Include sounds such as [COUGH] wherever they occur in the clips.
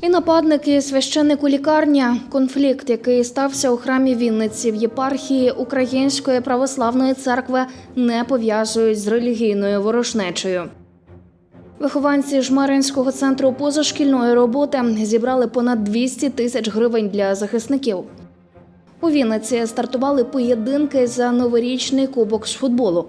І нападники, і священник у лікарня. Конфлікт, який стався у храмі Вінниці в єпархії Української православної церкви, не пов'язують з релігійною ворожнечею. Вихованці Жмеринського центру позашкільної роботи зібрали понад 200 тисяч гривень для захисників. У Вінниці стартували поєдинки за новорічний кубок з футболу.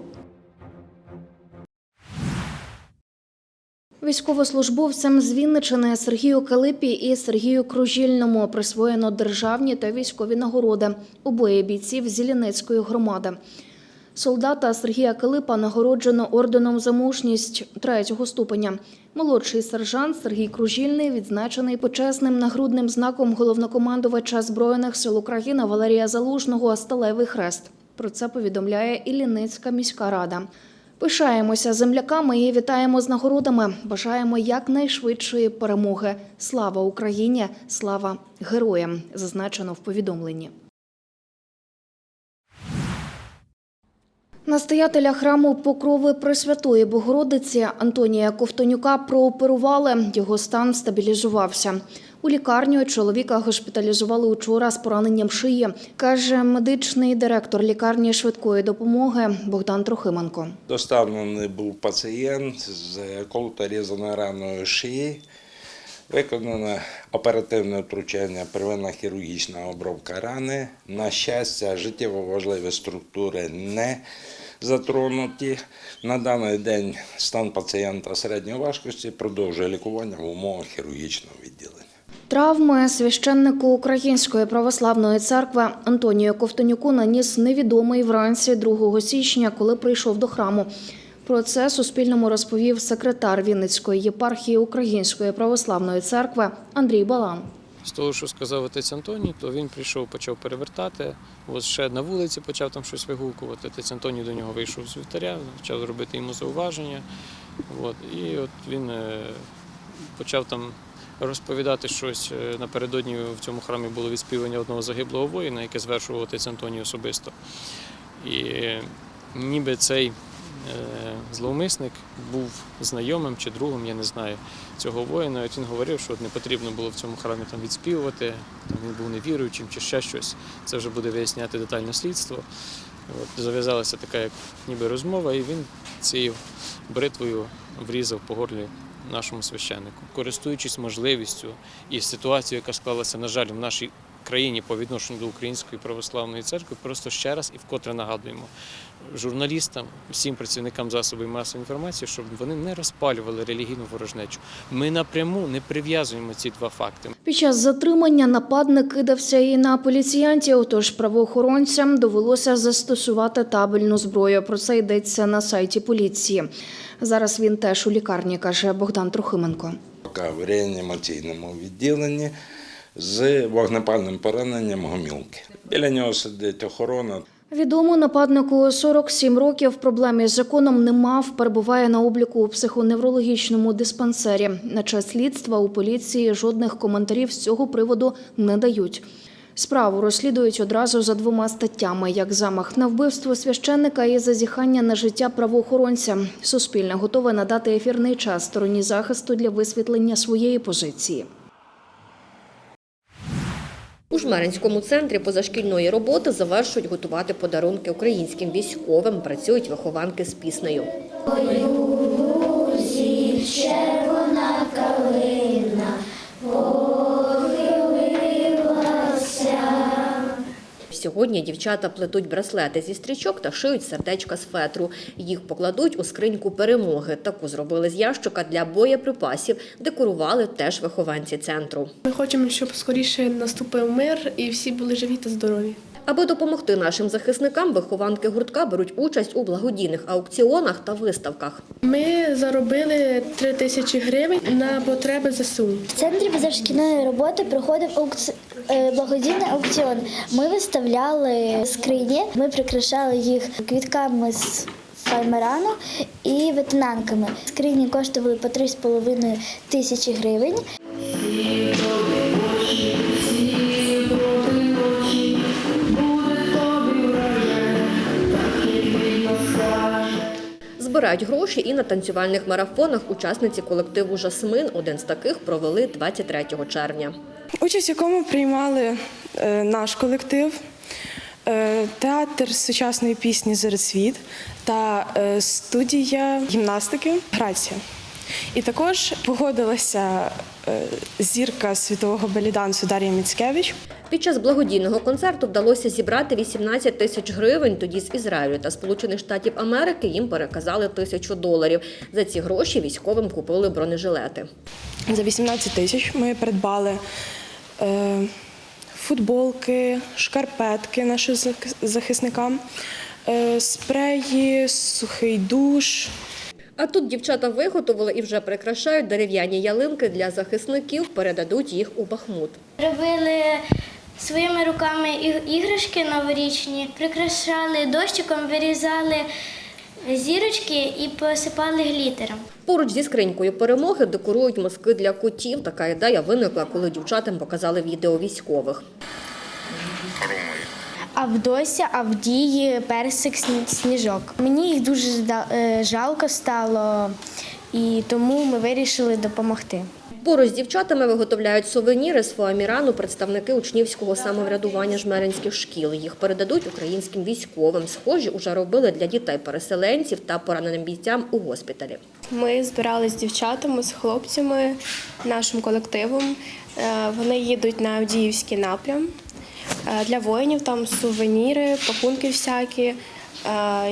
Військовослужбовцям з Вінничини Сергію Калипі і Сергію Кружільному присвоєно державні та військові нагороди обоє бійців Зіліницької громади. Солдата Сергія Калипа нагороджено орденом за мужність третього ступеня. Молодший сержант Сергій Кружільний відзначений почесним нагрудним знаком головнокомандувача збройних сил України Валерія Залужного Сталевий хрест. Про це повідомляє Ілліницька міська рада. Пишаємося земляками і вітаємо з нагородами. Бажаємо якнайшвидшої перемоги. Слава Україні! Слава героям! Зазначено в повідомленні. Настоятеля храму Покрови Пресвятої Богородиці Антонія Ковтонюка прооперували. Його стан стабілізувався. У лікарню чоловіка госпіталізували учора з пораненням шиї, каже медичний директор лікарні швидкої допомоги Богдан Трохименко. Доставлений був пацієнт з колото-різаною раною шиї. Виконано оперативне втручання, первинна хірургічна обробка рани. На щастя, життєво важливі структури не затронуті. На даний день стан пацієнта середньої важкості продовжує лікування в умовах хірургічного відділення. Травми священнику Української православної церкви Антонію Ковтонюку наніс невідомий вранці 2 січня, коли прийшов до храму. Про це Суспільному розповів секретар Вінницької єпархії Української православної церкви Андрій Балан. З того, що сказав отець Антоній, то він прийшов, почав перевертати. Ось ще на вулиці почав там щось вигукувати. Отець Антоній до нього вийшов з вівтаря, почав робити йому зауваження. От. І от він е, почав там розповідати щось. Е, Напередодні в цьому храмі було відспівання одного загиблого воїна, яке звершував отець Антоній особисто. І ніби цей е, зловмисник був знайомим чи другом, я не знаю, цього воїна. От він говорив, що не потрібно було в цьому храмі там відспівувати, там він був невіруючим чи ще щось. Це вже буде виясняти детальне слідство. От, зав'язалася така як ніби розмова, і він цією бритвою врізав по горлі нашому священнику. Користуючись можливістю і ситуацією, яка склалася, на жаль, в нашій країні по відношенню до Української православної церкви, просто ще раз і вкотре нагадуємо журналістам, всім працівникам засобів масової інформації, щоб вони не розпалювали релігійну ворожнечу. Ми напряму не прив'язуємо ці два факти. Під час затримання нападник кидався і на поліціянтів, тож правоохоронцям довелося застосувати табельну зброю. Про це йдеться на сайті поліції. Зараз він теж у лікарні, каже Богдан Трохименко. Поки в реанімаційному відділенні з вогнепальним пораненням гомілки. Біля нього сидить охорона. Відомо нападнику 47 років. Проблем із законом не мав. Перебуває на обліку у психоневрологічному диспансері. На час слідства у поліції жодних коментарів з цього приводу не дають. Справу розслідують одразу за двома статтями: як замах на вбивство священника і зазіхання на життя правоохоронця. Суспільне готове надати ефірний час стороні захисту для висвітлення своєї позиції. У Жмеринському центрі позашкільної роботи завершують готувати подарунки українським військовим. Працюють вихованки з піснею. Сьогодні дівчата плетуть браслети зі стрічок та шиють сердечка з фетру. Їх покладуть у скриньку перемоги. Таку зробили з ящика для боєприпасів. Декорували теж вихованці центру. Ми хочемо, щоб скоріше наступив мир і всі були живі та здорові. Аби допомогти нашим захисникам, вихованки гуртка беруть участь у благодійних аукціонах та виставках. Ми заробили 3 тисячі гривень на потреби ЗСУ. В центрі позашкільної роботи проходив аукці... е, благодійний аукціон. Ми виставляли скрині, ми прикрашали їх квітками з файмерану і ветенанками. Скрині коштували по 3,5 тисячі гривень. Збирають гроші і на танцювальних марафонах учасниці колективу Жасмин. Один з таких провели 23 червня. Участь, в якому приймали е, наш колектив, е, театр сучасної пісні Зорисвіт та е, студія гімнастики Грація. І також погодилася зірка світового белідансу Дар'я Міцкевич. Під час благодійного концерту вдалося зібрати 18 тисяч гривень. Тоді з Ізраїлю та Сполучених Штатів Америки їм переказали тисячу доларів. За ці гроші військовим купили бронежилети. За 18 тисяч ми придбали е, футболки, шкарпетки нашим захисникам, е, спреї, сухий душ. А тут дівчата виготовили і вже прикрашають дерев'яні ялинки для захисників, передадуть їх у Бахмут. Робили своїми руками іграшки новорічні, прикрашали дощиком, вирізали зірочки і посипали глітером. Поруч зі скринькою перемоги декорують мозки для котів. Така ідея виникла, коли дівчатам показали відео військових. Авдося, Авдії, персик, сніжок. Мені їх дуже е, жалко стало, і тому ми вирішили допомогти. Поруч з дівчатами виготовляють сувеніри з фоамірану представники учнівського самоврядування жмеринських шкіл. Їх передадуть українським військовим. Схожі уже робили для дітей-переселенців та пораненим бійцям у госпіталі. Ми збиралися з дівчатами, з хлопцями, нашим колективом. Е, Вони їдуть на Авдіївський напрям. Е, Для воїнів там сувеніри, пакунки всякі, е,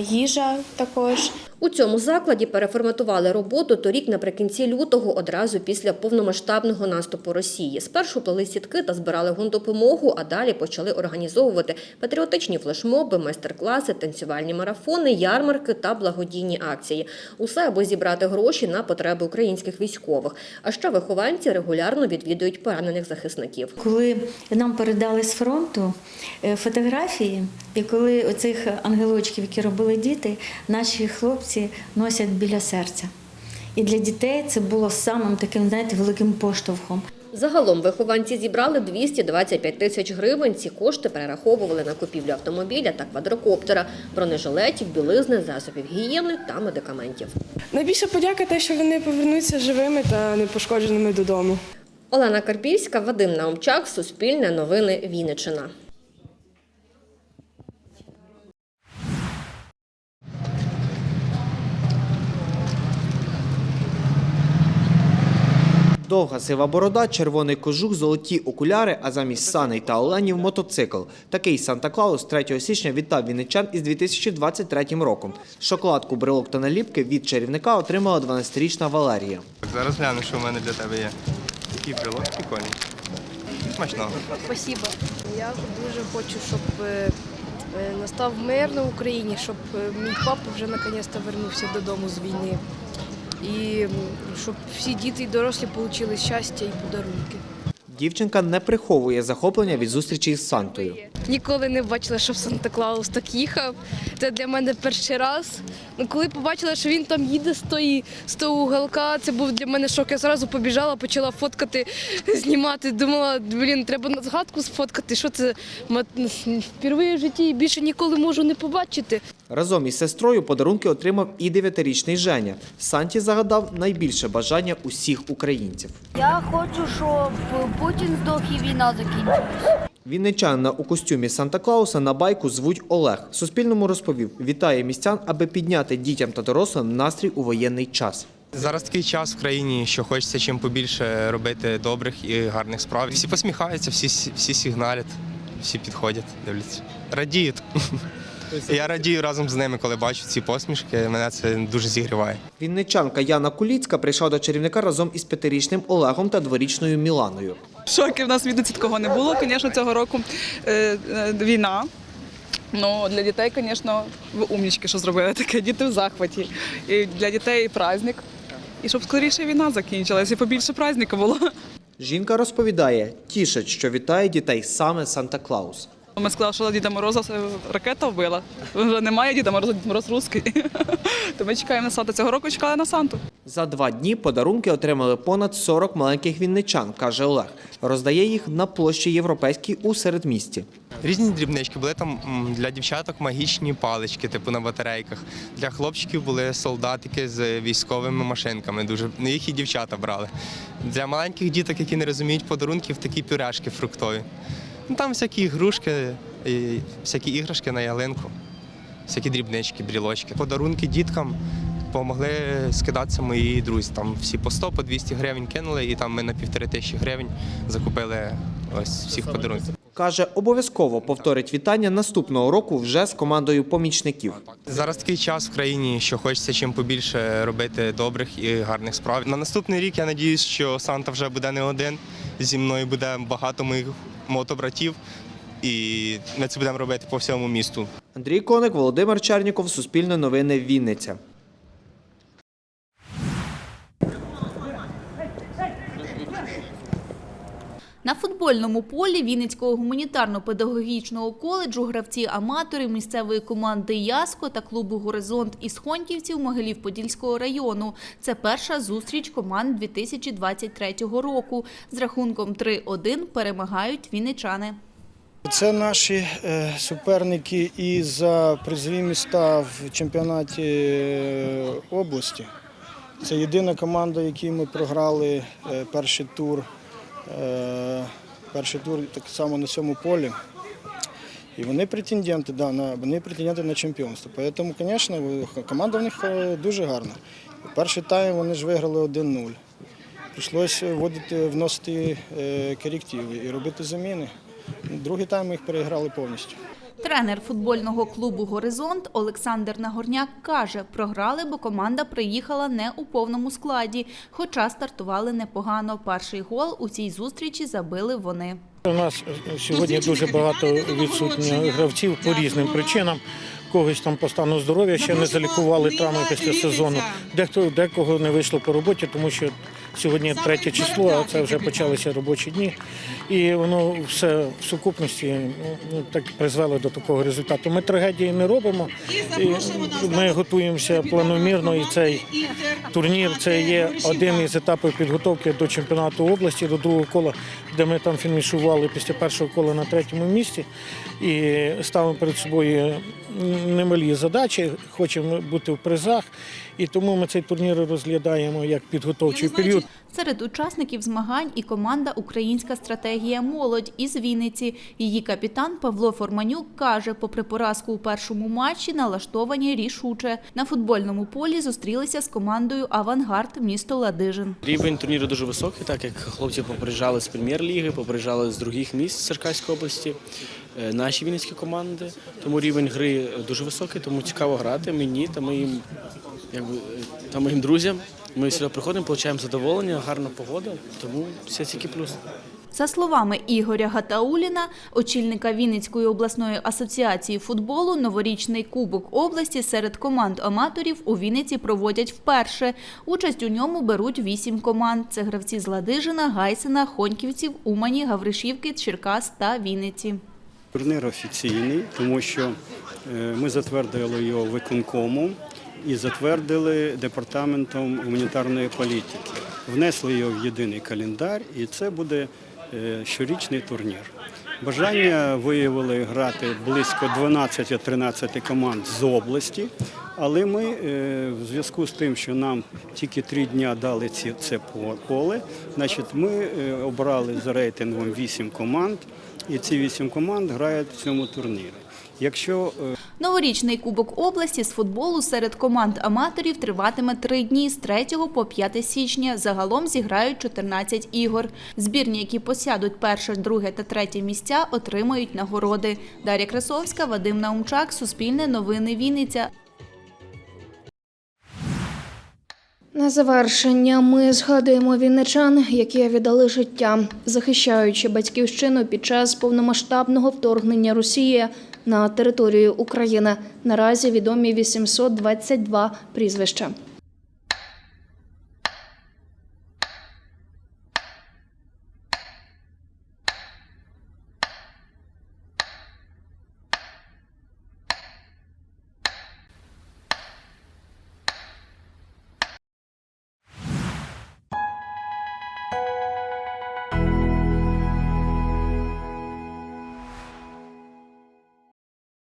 їжа також. У цьому закладі переформатували роботу торік наприкінці лютого, одразу після повномасштабного наступу Росії. Спершу плели сітки та збирали гундопомогу, а далі почали організовувати патріотичні флешмоби, майстер-класи, танцювальні марафони, ярмарки та благодійні акції. Усе аби зібрати гроші на потреби українських військових. А ще вихованці регулярно відвідують поранених захисників. Коли нам передали з фронту е, фотографії, і коли оцих ангелочків, які робили діти, наші хлопці носять біля серця. І для дітей це було самим таким, знаєте, великим поштовхом. Загалом вихованці зібрали 225 тисяч гривень. Ці кошти перераховували на купівлю автомобіля та квадрокоптера, бронежилетів, білизни, засобів гігієни та медикаментів. Найбільша подяка те, що вони повернуться живими та непошкодженими додому. Олена Карпівська, Вадим Наумчак, Суспільне новини Вінниччина. Довга сива борода, червоний кожух, золоті окуляри, а замість саней та оленів – мотоцикл. Такий Санта-Клаус 3 січня вітав вінничан із 2023 роком. Шоколадку, брелок та наліпки від чарівника отримала 12-річна Валерія. Зараз гляну, що в мене для тебе є. Такий брелок прикольний. Смачного. Спасибо. Я дуже хочу, щоб е, е, настав мир на Україні, щоб е, мій папа вже наконець-то вернувся додому з війни. І щоб всі діти і дорослі отримали щастя і подарунки. Дівчинка не приховує захоплення від зустрічі з Сантою. Ніколи не бачила, що Санта Клаус так їхав. Це для мене перший раз. Ну, коли побачила, що він там їде з тої з того уголка, це був для мене шок. Я зразу побіжала, почала фоткати, [LAUGHS] знімати. Думала, блін, треба на згадку сфоткати. Що це вперше в житті і більше ніколи можу не побачити. Разом із сестрою подарунки отримав і 9-річний Женя. Санті загадав найбільше бажання усіх українців. Я хочу, щоб Путін здох і війна закінчилась. Вінничанина у костюмі Санта-Клауса на байку звуть Олег. Суспільному розповів, вітає містян, аби підняти дітям та дорослим настрій у воєнний час. Зараз такий час в країні, що хочеться чим побільше робити добрих і гарних справ. Всі посміхаються, всі, всі сигналять, всі підходять, дивляться. Радіють. Я радію разом з ними, коли бачу ці посмішки. Мене це дуже зігріває. Вінничанка Яна Куліцька прийшла до чарівника разом із п'ятирічним Олегом та дворічною Міланою. Шоки в нас від такого не було. Звісно, цього року е, е, війна. Ну, для дітей, звісно, ви умнічки, що зробили таке. Діти в захваті. І для дітей праздник. І щоб скоріше війна закінчилась, і побільше праздника було. Жінка розповідає, тішить, що вітає дітей саме Санта-Клаус. Ми сказали, що Діда Мороза ракета вбила. Вже немає Діда Мороза, Дід Мороз русський. [LAUGHS] То ми чекаємо на Санту. Цього року чекали на Санту. За два дні подарунки отримали понад 40 маленьких вінничан, каже Олег. Роздає їх на площі Європейській у середмісті. Різні дрібнички були там для дівчаток магічні палички, типу на батарейках. Для хлопчиків були солдатики з військовими машинками. Дуже ну, їх і дівчата брали. Для маленьких діток, які не розуміють подарунків, такі пюрешки фруктові. Ну, там всякі ігрушки, і всякі іграшки на ялинку, всякі дрібнички, брілочки. Подарунки діткам допомогли скидатися мої друзі. Там всі по 100, по 200 гривень кинули, і там ми на півтори тисячі гривень закупили ось всіх подарунків. Каже, обов'язково повторить вітання наступного року вже з командою помічників. Зараз такий час в країні, що хочеться чим побільше робити добрих і гарних справ. На наступний рік я надіюсь, що Санта вже буде не один. Зі мною буде багато моїх мотобратів, і ми це будемо робити по всьому місту. Андрій Коник, Володимир Черніков, Суспільне новини, Вінниця. На футбольному полі Вінницького гуманітарно-педагогічного коледжу гравці-аматори місцевої команди Яско та клубу Горизонт із Хоньківців Могилів-Подільського району. Це перша зустріч команд 2023 року. З рахунком 3-1 перемагають вінничани. Це наші е, суперники і за призові міста в чемпіонаті е, області. Це єдина команда, якій ми програли е, перший тур. Е, Перший тур так само на цьому полі. І вони претенденти, да, на, вони претенденти на чемпіонство. Тому, звісно, команда в них е, дуже гарна. Перший тайм вони ж виграли 1-0. Прийшлося вводити, вносити е, корективи і робити заміни. Другий тайм їх переіграли повністю. Тренер футбольного клубу Горизонт Олександр Нагорняк каже, програли, бо команда приїхала не у повному складі, хоча стартували непогано. Перший гол у цій зустрічі забили вони. У нас сьогодні дуже багато відсутніх гравців по різним причинам. Когось там по стану здоров'я ще не залікували травми після сезону. Дехто декого не вийшло по роботі, тому що сьогодні третє число, а це вже почалися робочі дні. І воно все в сукупності ну, так призвело до такого результату. Ми трагедії не робимо. І ми готуємося планомірно, і цей турнір це є один із етапів підготовки до чемпіонату області, до другого кола, де ми там фінішували після першого кола на третьому місці. І ставимо перед собою немалі задачі, хочемо бути в призах. І тому ми цей турнір розглядаємо як підготовчий період. Серед учасників змагань і команда Українська стратегія молодь із Вінниці. Її капітан Павло Форманюк каже, попри поразку у першому матчі, налаштовані рішуче. На футбольному полі зустрілися з командою Авангард місто Ладижин. Рівень турніру дуже високий, так як хлопці поприїжджали з прем'єр-ліги, поприїжджали з других місць Черкаської області, е, наші вінницькі команди. Тому рівень гри дуже високий, тому цікаво грати мені та моїм, якби, е, та моїм друзям. Ми сюди приходимо, отримуємо задоволення, гарна погода, тому все тільки плюс. За словами Ігоря Гатауліна, очільника Вінницької обласної асоціації футболу, новорічний кубок області серед команд аматорів у Вінниці проводять вперше. Участь у ньому беруть вісім команд. Це гравці з Ладижина, Гайсина, Хоньківців, Умані, Гавришівки, Черкас та Вінниці. Турнір офіційний, тому що е, ми затвердили його виконкомом і затвердили департаментом гуманітарної політики. Внесли його в єдиний календар, і це буде щорічний турнір. Бажання виявили грати близько 12-13 команд з області, але ми е, в зв'язку з тим, що нам тільки три дні дали ці, це поле, значить, ми е, обрали за рейтингом 8 команд, і ці 8 команд грають в цьому турнірі. Якщо е, Новорічний кубок області з футболу серед команд аматорів триватиме три дні з 3 по 5 січня. Загалом зіграють 14 ігор. Збірні, які посядуть перше, друге та третє місця, отримають нагороди. Дар'я Красовська, Вадим Наумчак, Суспільне новини Вінниця. На завершення ми згадуємо вінничан, які віддали життя, захищаючи батьківщину під час повномасштабного вторгнення Росії на територію України. Наразі відомі 822 прізвища.